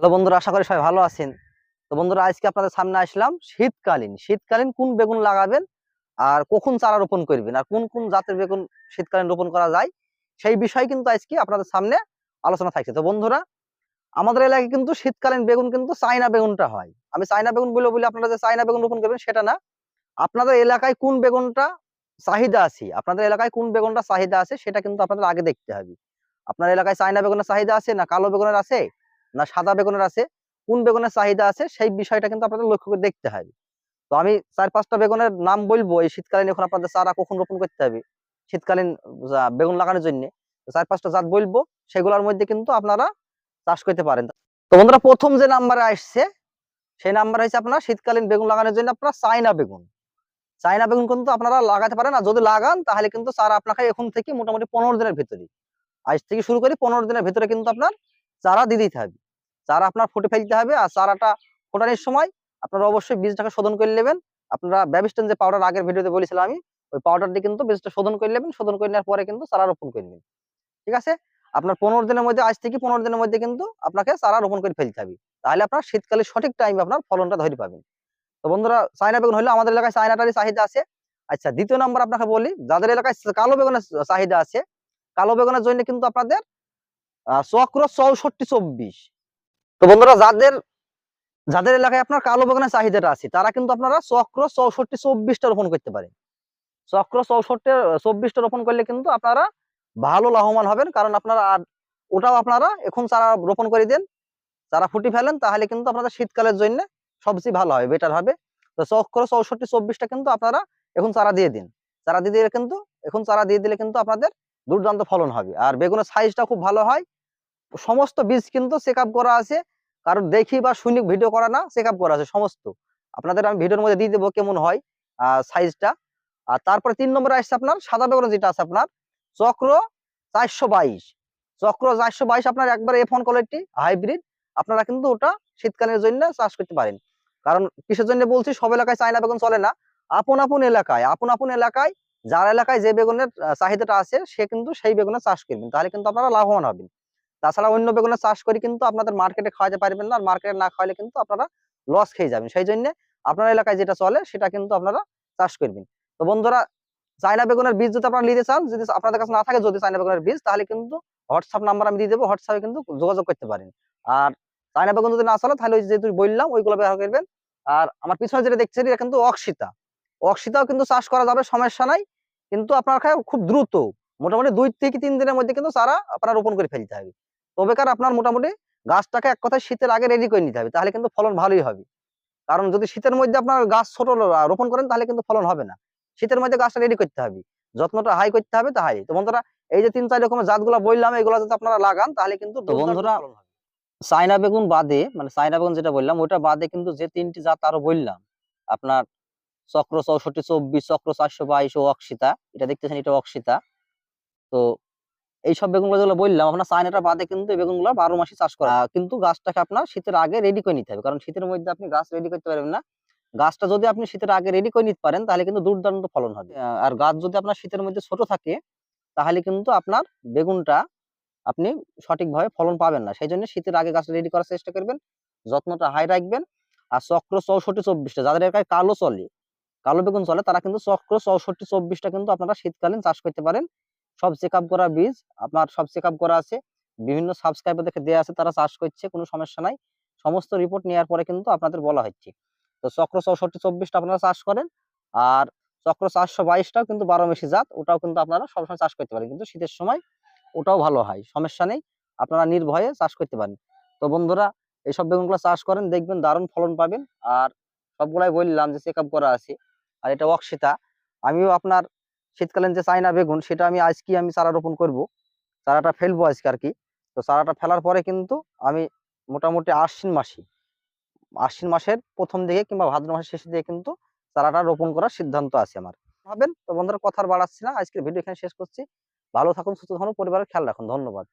Hello বন্ধুরা, আশা করি সবাই ভালো আছেন। তো বন্ধুরা, আজকে আপনাদের সামনে আসলাম শীতকালীন। শীতকালীন কোন বেগুন লাগাবেন আর কখন চারা রোপণ করবেন আর কোন কোন জাতের বেগুন শীতকালীন রোপণ করা যায় সেই বিষয় কিন্তু আজকে আপনাদের সামনে আলোচনা থাকছে। তো বন্ধুরা, আমাদের এলাকায় কিন্তু শীতকালীন বেগুন কিন্তু চাইনা বেগুনটা হয়। আমি চাইনা বেগুন বলে বলে, আপনারা যে চাইনা বেগুন রোপণ করবেন সেটা না। আপনাদের এলাকায় কোন বেগুনটা চাহিদা আছে? আপনাদের এলাকায় কোন বেগুনটা চাহিদা আছে সেটা কিন্তু আপনাদের আগে দেখতে হবে। আপনার এলাকায় চাইনা বেগুনের চাহিদা আছে না কালো বেগুনের আছে? না সাদা বেগুনের আছে, কোন বেগুনের চাহিদা আছে সেই বিষয়টা কিন্তু আপনাদের লক্ষ্য করে দেখতে হবে তো আমি চার পাঁচটা বেগুনের নাম বলব, এই শীতকালীন এখন আপনাদের চারা কখন রোপণ করতে হবে? শীতকালীন বেগুন লাগানোর জন্য। চার পাঁচটা জাত বলব, সেগুলোর মধ্যে কিন্তু আপনারা চাষ করতে পারেন। তো বন্ধুরা, প্রথম যে নাম্বারে আসছে, সেই নাম্বার হচ্ছে আপনার শীতকালীন বেগুন লাগানোর জন্য আপনার চাইনা বেগুন। চাইনা বেগুন কিন্তু আপনারা লাগাতে পারেন, আর যদি লাগান, তাহলে কিন্তু চারা আপনাকে এখন থেকে মোটামুটি পনেরো দিনের ভিতরে আজ থেকে শুরু করি পনেরো দিনের ভিতরে কিন্তু আপনার চারা দিয়ে দিতে হবে। চারা আপনার ফুটে ফেলতে হবে আর চারাটা ফোটানোর সময় আপনারা অবশ্যই বীজটাকে শোধন করে নেবেন। আপনারা ব্যাবিস্টন যে পাউডার আগের ভিডিওতে বলেছিলাম আমি, ওই পাউডার দিয়ে কিন্তু বীজটা শোধন করে নেবেন, শোধন করে নেওয়ার পরে কিন্তু চারা রোপণ করে নেবেন। ঠিক আছে? আপনার পনেরো দিনের মধ্যে, আজ থেকে পনেরো দিনের মধ্যে কিন্তু আপনাকে চারা রোপণ করে ফেলতে হবে। তাহলে আপনার শীতকালে সঠিক টাইমে আপনার ফলনটা ধরে পাবেন। তো বন্ধুরা, চায়না বেগুন হলে আমাদের এলাকায় চায়নাটারই চাহিদা আছে। আচ্ছা দ্বিতীয় নাম্বার আপনাকে বলি, যাদের এলাকায় কালো বেগুনের চাহিদা আছে, কালো বেগুনের জন্য কিন্তু আপনাদের চক্র চৌষট্টি চব্বিশ। তো বন্ধুরা, যাদের যাদের এলাকায় আপনার কালো বেগুনের চাহিদাটা আছে, তারা কিন্তু আপনারা চক্র চৌষট্টি চব্বিশটা রোপণ করতে পারেন। চক্র চৌষট্টি, চব্বিশটা রোপণ করলে কিন্তু আপনারা ভালো লাভবান হবেন, কারণ আপনারা আর ওটাও আপনারা এখন চারা রোপণ করে দেন, চারা ফুটি ফেলেন, তাহলে কিন্তু আপনাদের শীতকালের জন্য সবচেয়ে ভালো হবে বেটার হবে। তো চক্র চৌষট্টি চব্বিশটা কিন্তু আপনারা এখন চারা দিয়ে দিন। চারা দিয়ে দিলে কিন্তু, এখন চারা দিয়ে দিলে কিন্তু আপনাদের দুর্দান্ত ফলন হবে। আর বেগুনের সাইজটা খুব ভালো হয় সমস্ত বীজ কিন্তু চেক করা আছে। কারণ দেখি বা শুনি ভিডিও করা না চেক করা আছে সমস্ত। আপনাদের আমি ভিডিওর মধ্যে দিয়ে দেবো কেমন হয় সাইজটা আর তারপরে তিন নম্বরে আসছে আপনার, সাদা বেগুন যেটা আছে আপনার, চক্র চারশো বাইশ। চক্র চারশো বাইশ আপনার একবার এ ফোন কোয়ালিটি হাইব্রিড আপনারা কিন্তু ওটা শীতকালের জন্য চাষ করতে পারেন। কারণ কিসের জন্য বলছি, সব এলাকায় চায়না বেগুন চলে না। আপন আপন এলাকায়, আপন আপন এলাকায়, যার এলাকায় যে বেগুনের চাহিদাটা আছে, সে কিন্তু সেই বেগুনের চাষ করবেন। তাহলে কিন্তু আপনারা লাভবান হবেন। তাছাড়া অন্য বেগুনের চাষ করে কিন্তু আপনাদের মার্কেটে খাওয়াতে পারবেন না, আর মার্কেটে না খাওয়ালে কিন্তু আপনারা লস খেয়ে যাবেন। সেই জন্য আপনার এলাকায় যেটা চলে সেটা কিন্তু আপনারা চাষ করবেন। তো বন্ধুরা, চায়না বেগুনের বীজ যদি আপনারা নিতে চান, যদি আপনাদের কাছে না থাকে যদি চায়না বেগুনের বীজ, তাহলে কিন্তু হোয়াটসঅ্যাপ নাম্বার আমি দিয়ে দেবো হোয়াটসঅ্যাপে কিন্তু যোগাযোগ করতে পারেন। আর চায়না বেগুন যদি না চলে, তাহলে ওই যেহেতু বললাম, ওইগুলো ব্যবহার করবেন। আর আমার পিছনে যেটা দেখছেন, এটা কিন্তু অক্সিতা। অক্সিতাও কিন্তু চাষ করা যাবে, সমস্যা নাই। কিন্তু আপনার খুব দ্রুত, মোটামুটি দুই থেকে তিন দিনের মধ্যে কিন্তু চারা আপনার রোপণ করে ফেলতে হবে। তবে কার আপনার মোটামুটি গাছটাকে এক কথায় শীতের আগে রেডি করে নিতে হবে তাহলে কিন্তু ফলন ভালোই হবে। কারণ যদি শীতের মধ্যে আপনার গাছ ছোট রোপণ করেন তাহলে কিন্তু ফলন হবে না। শীতের মধ্যে গাছটা রেডি করতে হবে যত্নটা হাই করতে হবে তাহলে তো বন্ধুরা এই যে তিন চার রকমের জাতগুলো বললাম এগুলো যদি আপনারা লাগান তাহলে কিন্তু বন্ধুরা, চায়না বেগুন বাদে মানে চায়না বেগুন যেটা বললাম ওটা বাদে কিন্তু যে তিনটি জাত আরও বললাম আপনার চক্র চৌষট্টি চব্বিশ চক্র চারশো বাইশ ও অক্সিতা এটা দেখতেছেন এটা অক্সিতা তো এইসব বেগুনগুলো যেগুলো বললাম, আপনার চায়নাটা বাদে কিন্তু বেগুনগুলো বারো মাসে চাষ করা। কিন্তু গাছটাকে আপনার শীতের আগে রেডি করে নিতে হবে। কারণ শীতের মধ্যে আপনি গাছ রেডি করতে পারবেন না। গাছটা যদি আপনি শীতের আগে রেডি করে নিতে পারেন, তাহলে কিন্তু দুর্দান্ত ফলন হবে। আর গাছ যদি আপনার শীতের মধ্যে ছোট থাকে, তাহলে কিন্তু আপনার বেগুনটা আপনি সঠিকভাবে ফলন পাবেন না। সেই জন্য শীতের আগে গাছ রেডি করার চেষ্টা করবেন, যত্নটা হাই রাখবেন। আর চক্র চৌষট্টি চব্বিশটা, যাদের এলাকায় কালো চলে, কালো বেগুন চলে, তারা কিন্তু চক্র চৌষট্টি চব্বিশটা কিন্তু আপনারা শীতকালীন চাষ করতে পারেন। সব চেক করা বীজ আপনার সব চেক করা আছে। বিভিন্ন সাবস্ক্রাইবার দেখে দেওয়া আছে, তারা চাষ করছে, কোনো সমস্যা নাই। সমস্ত রিপোর্ট নেওয়ার পরে কিন্তু আপনাদের বলা হচ্ছে। তো চক্র চৌষট্টি চব্বিশটা আপনারা চাষ করেন, আর চক্র চারশো বাইশটাও কিন্তু বারো মেশি জাত, ওটাও কিন্তু আপনারা সবসময় চাষ করতে পারেন। কিন্তু শীতের সময় ওটাও ভালো হয়, সমস্যা নেই, আপনারা নির্ভয়ে চাষ করতে পারেন। তো বন্ধুরা, এইসব বেগুনগুলো চাষ করেন, দেখবেন দারুণ ফলন পাবেন। আর সবগুলাই বললাম যে চেক করা আছে, আর এটা অক্সিতা। আমিও আপনার শীতকালীন যে চাইনা বেগুন, সেটা আমি আজকে আমি চারা রোপণ করব। চারাটা ফেলব আজকে আর কি। তো চারাটা ফেলার পরে কিন্তু আমি মোটামুটি আশ্বিন মাসে, আশ্বিন মাসের প্রথম দিকে কিংবা ভাদ্র মাসের শেষের দিকে কিন্তু চারাটা রোপণ করার সিদ্ধান্ত আছে আমার। ভাবেন? তো বন্ধুরা কথা আর বাড়াচ্ছি না। আজকের ভিডিও এখানে শেষ করছি। ভালো থাকুন, সুস্থ থাকুন, পরিবারের খেয়াল রাখুন। ধন্যবাদ।